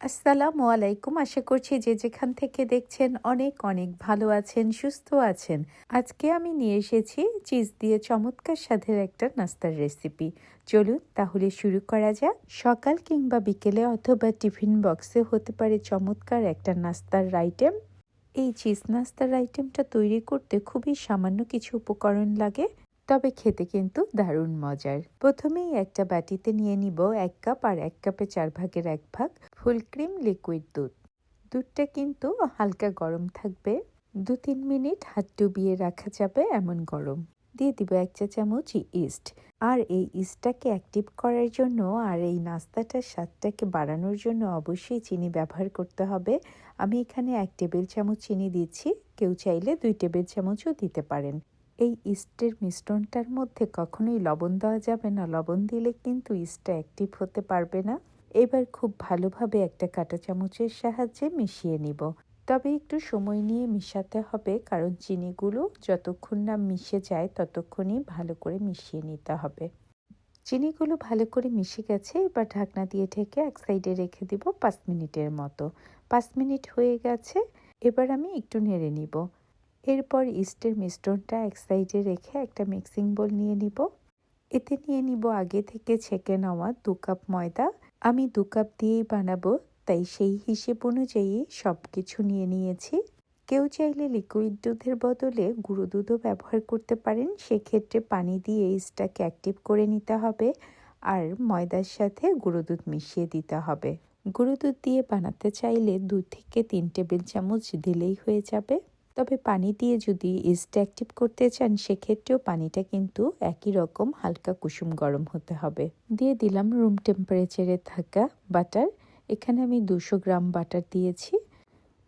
আসসালামু আলাইকুম। আশা করছি যে যেখান থেকে দেখছেন অনেক অনেক ভালো আছেন, সুস্থ আছেন। আজকে আমি নিয়ে এসেছি চিজ দিয়ে চমৎকার স্বাদের একটা নাস্তার রেসিপি। চলুন তাহলে শুরু করা যাক। সকাল কিংবা বিকেলে অথবা টিফিন বক্সে হতে পারে চমৎকার একটা নাস্তার আইটেম। এই চিজ নাস্তার আইটেমটা তৈরি করতে খুবই সামান্য কিছু উপকরণ লাগে। তবে খেতে কিন্তু দারুণ মজার। প্রথমেই একটা বাটিতে নিয়ে নিব এক কাপ আর এক কাপে চার ভাগের এক ভাগ ফুল ক্রিম লিকুইড দুধ। দুধটা কিন্তু হালকা গরম থাকবে। দু তিন মিনিট হাত ডুবিয়ে রাখা যাবে এমন গরম। দিয়ে দিব এক চা চামচ ইস্ট। আর এই ইস্টটাকে অ্যাক্টিভ করার জন্য আর এই নাস্তাটার স্বাদটাকে বাড়ানোর জন্য অবশ্যই চিনি ব্যবহার করতে হবে। আমি এখানে এক টেবিল চামচ চিনি দিচ্ছি। কেউ চাইলে দুই টেবিল চামচও দিতে পারেন। এই ইস্টের মিশ্রণটার মধ্যে কখনোই লবণ দেওয়া যাবে না। লবণ দিলে কিন্তু ইস্টটা অ্যাক্টিভ হতে পারবে না। এবার খুব ভালোভাবে একটা কাঁটা চামচের সাহায্যে মিশিয়ে নিব। তবে একটু সময় নিয়ে মিশাতে হবে, কারণ চিনিগুলো যতক্ষণ না মিশে যায়, ততক্ষণই ভালো করে মিশিয়ে নিতে হবে। চিনিগুলো ভালো করে মিশে গেছে, এবার ঢাকনা দিয়ে ঢেকে এক সাইডে রেখে দিব পাঁচ মিনিটের মতো। পাঁচ মিনিট হয়ে গেছে, এবার আমি একটু নেড়ে নিব। এরপর ইস্টের মিশ্রণটা এক সাইডে রেখে একটা মিক্সিং বোল নিয়ে নিব। এতে নিয়ে নিব আগে থেকে ছেঁকে নেওয়া দু কাপ ময়দা। আমি দু কাপ দিয়েই বানাবো, তাই সেই হিসেব অনুযায়ী সব কিছু নিয়ে নিয়েছি। কেউ চাইলে লিকুইড দুধের বদলে গুঁড়ো দুধও ব্যবহার করতে পারেন। সেক্ষেত্রে পানি দিয়ে ইস্টটাকে অ্যাক্টিভ করে নিতে হবে আর ময়দার সাথে গুঁড়ো দুধ মিশিয়ে দিতে হবে। গুঁড়ো দুধ দিয়ে বানাতে চাইলে দু থেকে তিন টেবিল চামচ দিলেই হয়ে যাবে। তবে পানি দিয়ে যদি ইস্ট অ্যাক্টিভ করতে চান, সেক্ষেত্রেও পানিটা কিন্তু একই রকম হালকা কুসুম গরম হতে হবে। দিয়ে দিলাম রুম টেম্পারেচারে থাকা বাটার এখানে আমি দুশো গ্রাম বাটার দিয়েছি।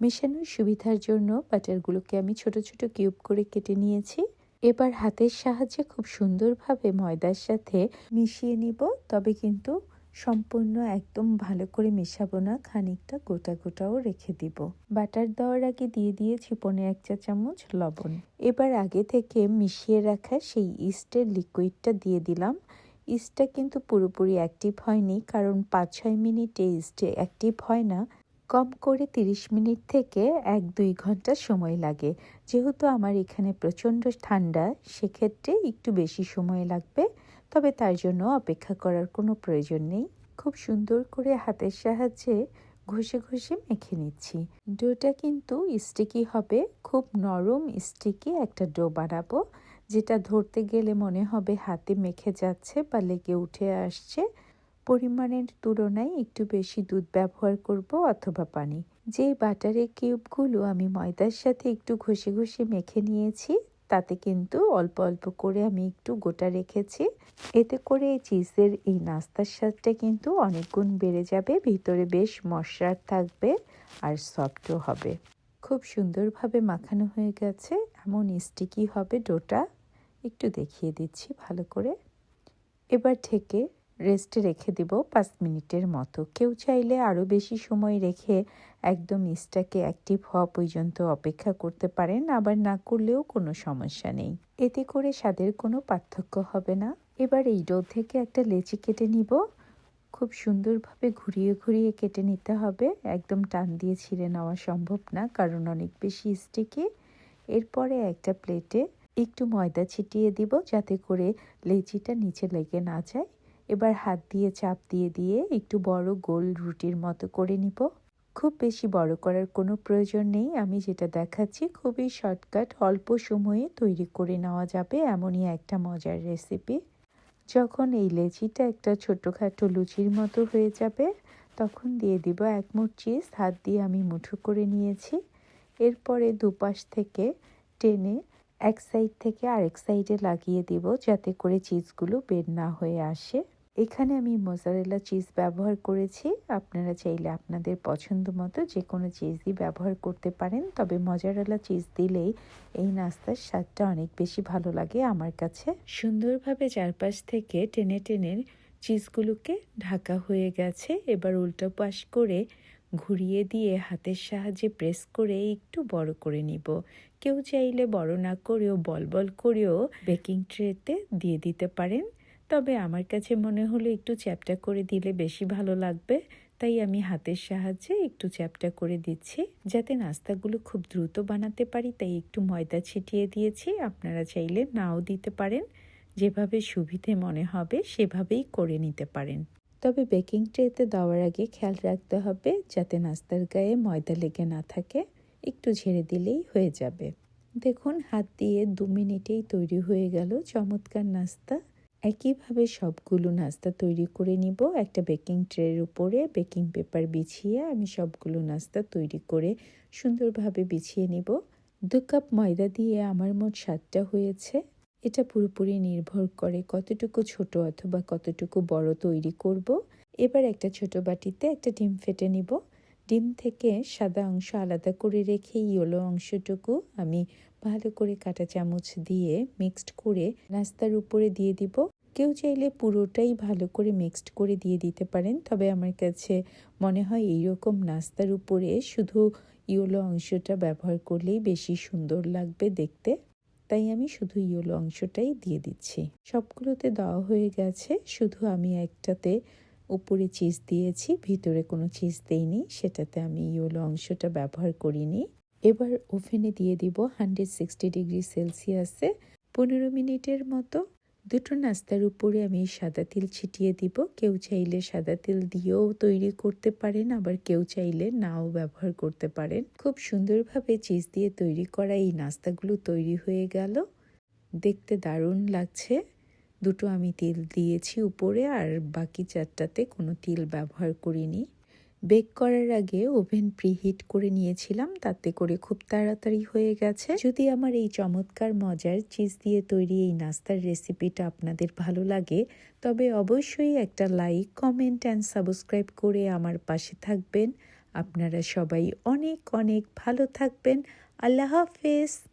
মেশানোর সুবিধার জন্য বাটারগুলোকে আমি ছোট ছোট কিউব করে কেটে নিয়েছি। এবার হাতের সাহায্যে খুব সুন্দরভাবে ময়দার সাথে মিশিয়ে নিব। তবে কিন্তু সম্পূর্ণ একদম ভালো করে মেশাবো না, খানিকটা গোটা গোটাও রেখে দিব। বাটার দেওয়ার আগে দিয়ে দিয়েছি পনে এক চা চামচ লবণ। এবার আগে থেকে মিশিয়ে রাখা সেই ইস্টের লিকুইডটা দিয়ে দিলাম। ইস্টটা কিন্তু পুরোপুরি অ্যাক্টিভ হয়নি, কারণ পাঁচ ছয় মিনিটে ইস্টে অ্যাক্টিভ হয় না। কম করে 30 মিনিট থেকে এক দুই ঘণ্টা সময় লাগে। যেহেতু আমার এখানে প্রচণ্ড ঠান্ডা, সেক্ষেত্রে একটু বেশি সময় লাগবে। তবে তার জন্য অপেক্ষা করার কোনো প্রয়োজন নেই। খুব সুন্দর করে হাতের সাহায্যে ঘষে ঘষে মেখে নিচ্ছি। ডোটা কিন্তু স্টিকি হবে। খুব নরম স্টিকি একটা ডো বানাবো, যেটা ধরতে গেলে মনে হবে হাতে মেখে যাচ্ছে বা লেগে উঠে আসছে। পরিমাণের তুলনায় একটু বেশি দুধ ব্যবহার করব অথবা পানি। যেই বাটারের কিউবগুলো আমি ময়দার সাথে একটু ঘষে ঘষে মেখে নিয়েছি তাতে কিন্তু অল্প অল্প করে আমি একটু গোটা রেখেছি। এতে করে এই চিজের এই নাস্তার স্বাদটা কিন্তু অনেক গুণ বেড়ে যাবে, ভিতরে বেশ মশলার থাকবে আর সফটও হবে। খুব সুন্দরভাবে মাখানো হয়ে গেছে, এমন স্টিকি হবে ডোটা। একটু দেখিয়ে দিচ্ছি ভালো করে। এবার ঠেকে রেস্টে রেখে দেব পাঁচ মিনিটের মতো। কেউ চাইলে আরও বেশি সময় রেখে একদম ইস্টাকে অ্যাক্টিভ হওয়া পর্যন্ত অপেক্ষা করতে পারেন, আবার না করলেও কোনো সমস্যা নেই। এতে করে স্বাদের কোনো পার্থক্য হবে না। এবার এই ডো থেকে একটা লেচি কেটে নিব। খুব সুন্দরভাবে ঘুরিয়ে ঘুরিয়ে কেটে নিতে হবে। একদম টান দিয়ে ছিঁড়ে নেওয়া সম্ভব না, কারণ অনেক বেশি স্টিকে এরপরে একটা প্লেটে একটু ময়দা ছিটিয়ে দিব যাতে করে লেচিটা নিচে লেগে না যায়। এবার হাত দিয়ে চাপ দিয়ে দিয়ে একটু বড় গোল রুটির মতো করে নিব। খুব বেশি বড় করার কোনো প্রয়োজন নেই, আমি যেটা দেখাচ্ছি খুবই শর্টকাট, অল্প সময়ে তৈরি করে নেওয়া যাবে এমনই একটা মজার রেসিপি যখন এই লেচিটা একটা ছোটোখাটো লুচির মতো হয়ে যাবে, তখন দিয়ে দিব এক মুঠ চিজ হাত দিয়ে আমি মুঠো করে নিয়েছি। এরপরে দুপাশ থেকে টেনে এক সাইড থেকে আরেক সাইডে লাগিয়ে দিব, যাতে করে চিজগুলো বের না হয়ে আসে। এখানে আমি মোজারেলা চিজ ব্যবহার করেছি। আপনারা চাইলে আপনাদের পছন্দ মতো যে কোনো চিজই ব্যবহার করতে পারেন। তবে মজারেলা চিজ দিলেই এই নাস্তার স্বাদটা অনেক বেশি ভালো লাগে আমার কাছে। সুন্দরভাবে চারপাশ থেকে টেনে টেনে চিজগুলোকে ঢাকা হয়ে গেছে। এবার উল্টো পাশ করে ঘুরিয়ে দিয়ে হাতের সাহায্যে প্রেস করে একটু বড় করে নিব। কেউ চাইলে বড় না করেও বল বল করেও বেকিং ট্রেতে দিয়ে দিতে পারেন। তবে আমার কাছে মনে হলো একটু চ্যাপটা করে দিলে বেশি ভালো লাগবে। তাই আমি হাতের সাহায্যে একটু চ্যাপটা করে দিচ্ছি, যাতে নাস্তাগুলো খুব দ্রুত বানাতে পারি। তাই একটু ময়দা ছিটিয়ে দিয়েছি, আপনারা চাইলে নাও দিতে পারেন। যেভাবে সুবিধে মনে হবে সেভাবেই করে নিতে পারেন। তবে বেকিং ট্রেতে দেওয়ার আগে খেয়াল রাখতে হবে, যাতে নাস্তার গায়ে ময়দা লেগে না থাকে। একটু ঝেড়ে দিলেই হয়ে যাবে। দেখুন, হাত দিয়ে দু মিনিটেই তৈরি হয়ে গেল চমৎকার নাস্তা। একইভাবে সবগুলো নাস্তা তৈরি করে নিব। একটা বেকিং ট্রের উপরে বেকিং পেপার বিছিয়ে আমি সবগুলো নাস্তা তৈরি করে সুন্দরভাবে বিছিয়ে নিব। দু কাপ ময়দা দিয়ে আমার মোট সাতটা হয়েছে। এটা পুরোপুরি নির্ভর করে কতটুকু ছোট অথবা কতটুকু বড় তৈরি করব। এবার একটা ছোট বাটিতে একটা ডিম ফেটে নিব। ডিম থেকে সাদা অংশ আলাদা করে রেখে ইয়েলো অংশটুকু আমি ভালো করে কাটা চামচ দিয়ে মিক্সড করে নাস্তার উপরে দিয়ে দিব। কেউ চাইলে পুরোটাই ভালো করে মিক্সড করে দিয়ে দিতে পারেন, তবে আমার কাছে মনে হয় এইরকম নাস্তার উপরে শুধু ইয়োলো অংশটা ব্যবহার করলেই বেশি সুন্দর লাগবে দেখতে। তাই আমি শুধু ইয়োলো অংশটাই দিয়ে দিচ্ছি। সবগুলোতে দেওয়া হয়ে গেছে, শুধু আমি একটাতে উপরে চিজ দিয়েছি, ভিতরে কোনো চিজ দেইনি, সেটাতে আমি ইয়োলো অংশটা ব্যবহার করিনি। এবার ওভেনে দিয়ে দিব হান্ড্রেড সিক্সটি ডিগ্রি সেলসিয়াসে পনেরো মিনিটের মতো। দুটো নাস্তার উপরে আমি সাদা তিল ছিটিয়ে দিব। কেউ চাইলে সাদা তিল দিয়েও তৈরি করতে পারেন, আবার কেউ চাইলে নাও ব্যবহার করতে পারেন। খুব সুন্দরভাবে চিজ দিয়ে তৈরি করা এই নাস্তাগুলো তৈরি হয়ে গেল। দেখতে দারুণ লাগছে। দুটো আমি তিল দিয়েছি উপরে, আর বাকি চারটাতে কোনো তিল ব্যবহার করিনি। বেক করার আগে ওভেন প্রিহিট করে নিয়েছিলাম, তাতে করে খুব তাড়াতাড়ি হয়ে গেছে। যদি আমার এই চমৎকার মজার চিজ দিয়ে তৈরি এই নাস্তার রেসিপিটা আপনাদের ভালো লাগে, তবে অবশ্যই একটা লাইক, কমেন্ট অ্যান্ড সাবস্ক্রাইব করে আমার পাশে থাকবেন। আপনারা সবাই অনেক অনেক ভালো থাকবেন। আল্লাহ হাফেজ।